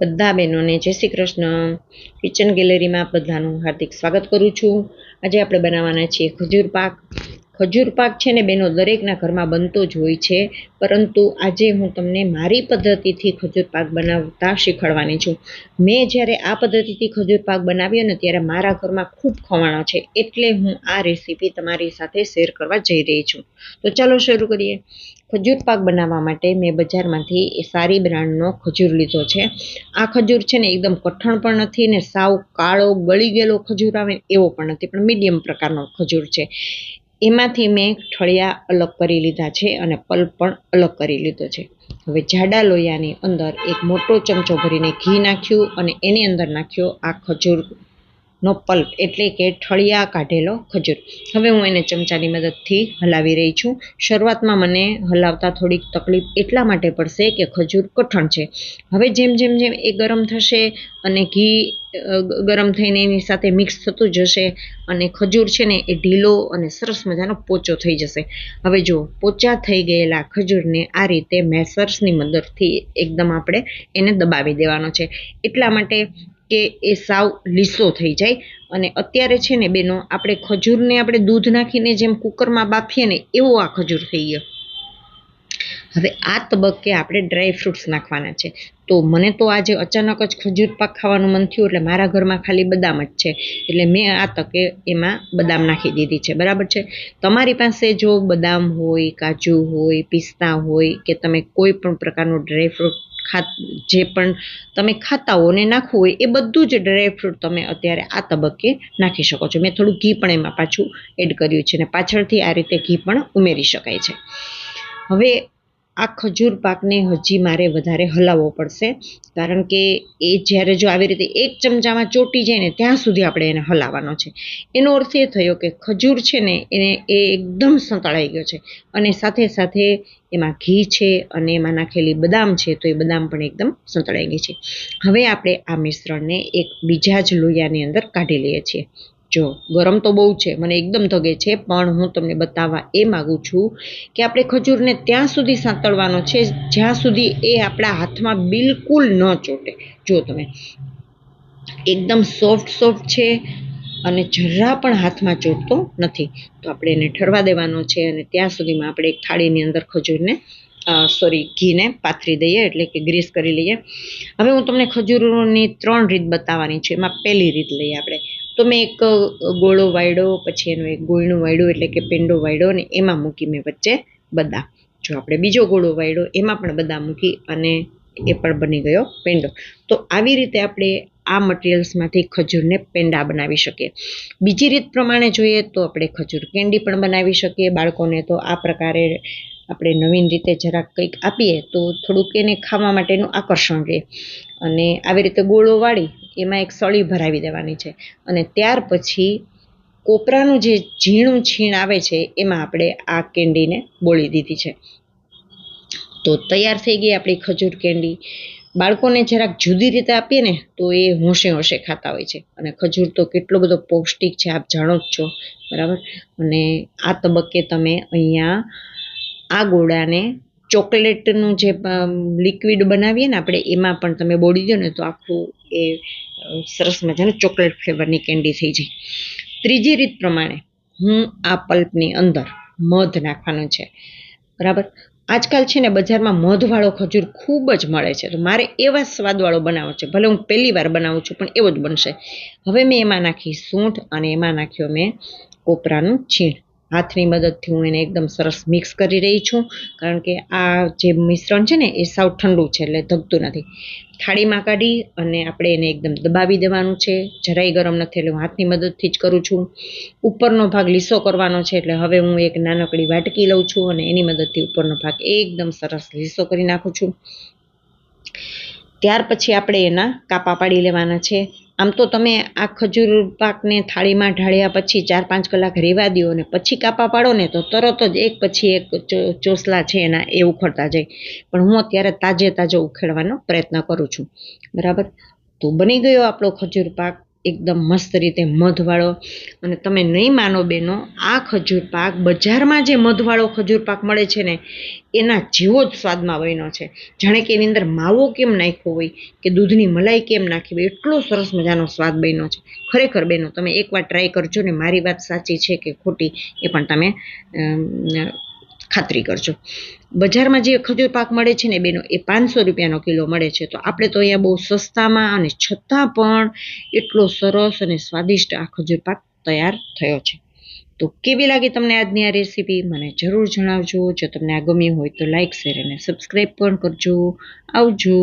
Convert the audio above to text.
બધા બહેનોને જય શ્રી કૃષ્ણ. કિચન ગેલેરીમાં બધાનું હાર્દિક સ્વાગત કરું છું. આજે આપણે બનાવવાના છીએ ખજૂર પાક. ખજૂર પાક છે ને બહેનો દરેકના ઘરમાં બનતો જ હોય છે, પરંતુ આજે હું તમને મારી પદ્ધતિથી ખજૂર પાક બનાવતા શીખવાડવાની છું. મેં જ્યારે આ પદ્ધતિથી ખજૂર પાક બનાવ્યો ને ત્યારે મારા ઘરમાં ખૂબ ખવાણો છે, એટલે હું આ રેસીપી તમારી સાથે શેર કરવા જઈ રહી છું. તો ચાલો શરૂ કરીએ. ખજૂર પાક બનાવવા માટે મેં બજારમાંથી એ સારી બ્રાન્ડનો ખજૂર લીધો છે. આ ખજૂર છે ને એકદમ કઠણ પણ નથી ને સાવ કાળો, ગળી ગયેલો ખજૂર આવે એવો પણ નથી, પણ મીડિયમ પ્રકારનો ખજૂર છે. એમાંથી મેં ઠળિયા અલગ કરી લીધા છે અને પલ્પ પણ અલગ કરી લીધો છે. હવે જાડા લોયાની અંદર એક મોટો ચમચો ભરીને ઘી નાખ્યું અને એની અંદર નાખ્યો આ ખજૂર નો પલ્પ એટલે કે ઠળિયા કાઢેલો ખજૂર. હવે હું એને ચમચાની મદદથી હલાવી રહી છું. શરૂઆતમાં મને હલાવતા થોડીક તકલીફ એટલા માટે પડશે કે ખજૂર કઠણ છે. હવે જેમ જેમ જેમ એ ગરમ થશે અને ઘી ગરમ થઈને એની સાથે મિક્સ થતું જશે અને ખજૂર છે ને એ ઢીલો અને સરસ મજાનો પોચો થઈ જશે. હવે જો પોચા થઈ ગયેલા ખજૂરને આ રીતે મેસર્સની મદદથી એકદમ આપણે એને દબાવી દેવાનો છે. એટલા માટે કે એ સાવ લીસો થઈ જાય. અને અત્યારે છે ને બહેનો આપણે ખજૂરને આપણે દૂધ નાખીને જેમ કુકરમાં બાફીએ ને એવો આ ખજૂર થઈ ગયો હવે આ તબક્કે આપણે ડ્રાય ફ્રૂટ્સ નાખવાના છે. તો મને તો આજે અચાનક જ ખજૂર પાક ખાવાનું મન થયું, એટલે મારા ઘરમાં ખાલી બદામ જ છે. એટલે મેં આ તકે એમાં બદામ નાખી દીધી છે. બરાબર છે? તમારી પાસે જો બદામ હોય, કાજુ હોય, પિસ્તા હોય કે તમે કોઈ પણ પ્રકારનું ડ્રાય ફ્રૂટ ખા જે પણ તમે ખાતા હો ને નાખવું હોય, એ બધું જ ડ્રાય ફ્રૂટ તમે અત્યારે આ તબક્કે નાખી શકો છો. મેં થોડું ઘી પણ એમાં પાછું એડ કર્યું છે ને પાછળથી આ રીતે ઘી પણ ઉમેરી શકાય છે. હવે આ ખજૂર પાકને હજી મારે વધારે હલાવવો પડશે. કારણ કે એ જ્યારે જો આવી રીતે એક ચમચામાં ચોટી જાય ને ત્યાં સુધી આપણે એને હલાવવાનો છે. એનો અર્થ એ થયો કે ખજૂર છે ને એને એ એકદમ સંતળાઈ ગયો છે. અને સાથે સાથે એમાં ઘી છે અને એમાં નાખેલી બદામ છે તો એ બદામ પણ એકદમ સંતળાઈ ગઈ છે. હવે આપણે આ મિશ્રણને એક બીજા જ લોહીયાની અંદર કાઢી લઈએ છીએ. જો, ગરમ તો બહુ છે, મને એકદમ ધગે છે, પણ હું તમને બતાવવા એ માગું છું કે આપણે ખજૂરને ત્યાં સુધી સાંતળવાનો છે, જ્યાં સુધી એ આપણા હાથમાં બિલકુલ ન ચોટે. જો તમે, એકદમ સોફ્ટ સોફ્ટ છે અને જરા પણ હાથમાં ચોટતો નથી, તો આપણે એને ઠરવા દેવાનો છે અને ત્યાં સુધીમાં આપણે એક થાળીની અંદર ખજૂરને સોરી ઘીને પાથરી દઈએ, એટલે કે ગ્રીસ કરી લઈએ. હવે હું તમને ખજૂરોની ત્રણ રીત બતાવવાની છે, એમાં પહેલી રીત લઈએ આપણે. તો મેં એક ગોળો વાયડો, પછી એનું એક ગોળનું વાળ્યું એટલે કે પેંડો વાયડો અને એમાં મૂકી મેં વચ્ચે બદામ. જો આપણે બીજો ગોળો વાયડો એમાં પણ બદામ મૂકી અને એ પણ બની ગયો પેંડો. તો આવી રીતે આપણે આ મટીરિયલ્સમાંથી ખજૂરને પેંડા બનાવી શકીએ. બીજી રીત પ્રમાણે જોઈએ તો આપણે ખજૂર કેન્ડી પણ બનાવી શકીએ. બાળકોને તો આ પ્રકારે આપણે નવીન રીતે જરાક કંઈક આપીએ તો થોડુંક એને ખાવા માટેનું આકર્ષણ રહે. અને આવી રીતે ગોળો વાળી એમાં એક સળી ભરાવી દેવાની છે. અને ત્યાર પછી કોપરાનું જે ઝીણું છીણ આવે છે, એમાં આપણે આ કેન્ડીને બોળી દીધી છે. તો તૈયાર થઈ ગઈ આપણી ખજૂર કેન્ડી. બાળકોને જરાક જુદી રીતે આપીએ ને તો એ હોંશે હોંશે ખાતા હોય છે. અને ખજૂર તો કેટલો બધો પૌષ્ટિક છે, આપ જાણો જ છો. બરાબર? અને આ તબક્કે તમે અહીંયા આ ગોળાને ચોકલેટનું જે લિક્વિડ બનાવીએ ને આપણે, એમાં પણ તમે બોળી દો ને તો આખું એ સરસ મજાનું ચોકલેટ ફ્લેવરની કેન્ડી થઈ જાય. ત્રીજી રીત પ્રમાણે હું આ પલ્પની અંદર મધ નાખવાનું છે. બરાબર? આજકાલ છે ને બજારમાં મધવાળો ખજૂર ખૂબ જ મળે છે. તો મારે એવા સ્વાદવાળો બનાવવો છે. ભલે હું પહેલી વાર બનાવું છું, પણ એવો જ બનશે. હવે મેં એમાં નાખી સૂંઠ અને એમાં નાખ્યો મેં કોપરાનું છીણ. હાથની મદદથી હું એને એકદમ સરસ મિક્સ કરી રહી છું. કારણ કે આ જે મિશ્રણ છે ને, એ સાવ ઠંડુ છે, એટલે ધગતું નથી. થાળીમાં કાઢી અને આપણે એને એકદમ દબાવી દેવાનું છે. જરાય ગરમ નથી, એટલે હું હાથની મદદથી જ કરું છું. ઉપરનો ભાગ લીસો કરવાનો છે, એટલે હવે હું એક નાનકડી વાટકી લઉં છું અને એની મદદથી ઉપરનો ભાગ એકદમ સરસ લીસો કરી નાખું છું. ત્યાર પછી આપણે એના કાપા પાડી લેવાના છે. આમ તો તમે આ ખજૂર પાકને થાળીમાં ઢાળ્યા પછી ચાર પાંચ કલાક રેવા દો અને પછી કાપા પાડો ને તો તરત જ એક પછી એક ચોસલા છે એના એ ઉખડતા જાય. પણ હું અત્યારે તાજે તાજો ઉખેડવાનો પ્રયત્ન કરું છું. બરાબર? તો બની ગયો આપણો ખજૂર પાક. એકદમ મસ્ત રીતે મધવાળો. અને તમે નહીં માનો બેનો, આ ખજૂર પાક બજારમાં જે મધવાળો ખજૂર પાક મળે છે ને, એના જેવો જ સ્વાદમાં બન્યો છે. જાણે કે એની અંદર માવો કેમ નાખ્યો હોય, કે દૂધની મલાઈ કેમ નાખી હોય, એટલો સરસ મજાનો સ્વાદ બન્યો છે. ખરેખર બેનો, તમે એકવાર ટ્રાય કરજો ને, મારી વાત સાચી છે કે ખોટી, એ પણ તમે ખાતરી કરજો. બજારમાં જે ખજૂર પાક મળે છે ને બેનો એ પાંચસો રૂપિયાનો કિલો મળે છે, તો આપણે તો અહીંયા બહુ સસ્તામાં અને છતાં પણ એટલો સરસ અને સ્વાદિષ્ટ આ ખજૂર પાક તૈયાર થયો છે. તો કેવી લાગી તમને આજની આ રેસીપી? મને જરૂર જણાવજો. જો તમને આ ગમ્યું હોય તો લાઈક, શેર અને સબસ્ક્રાઈબ પણ કરજો. આવજો.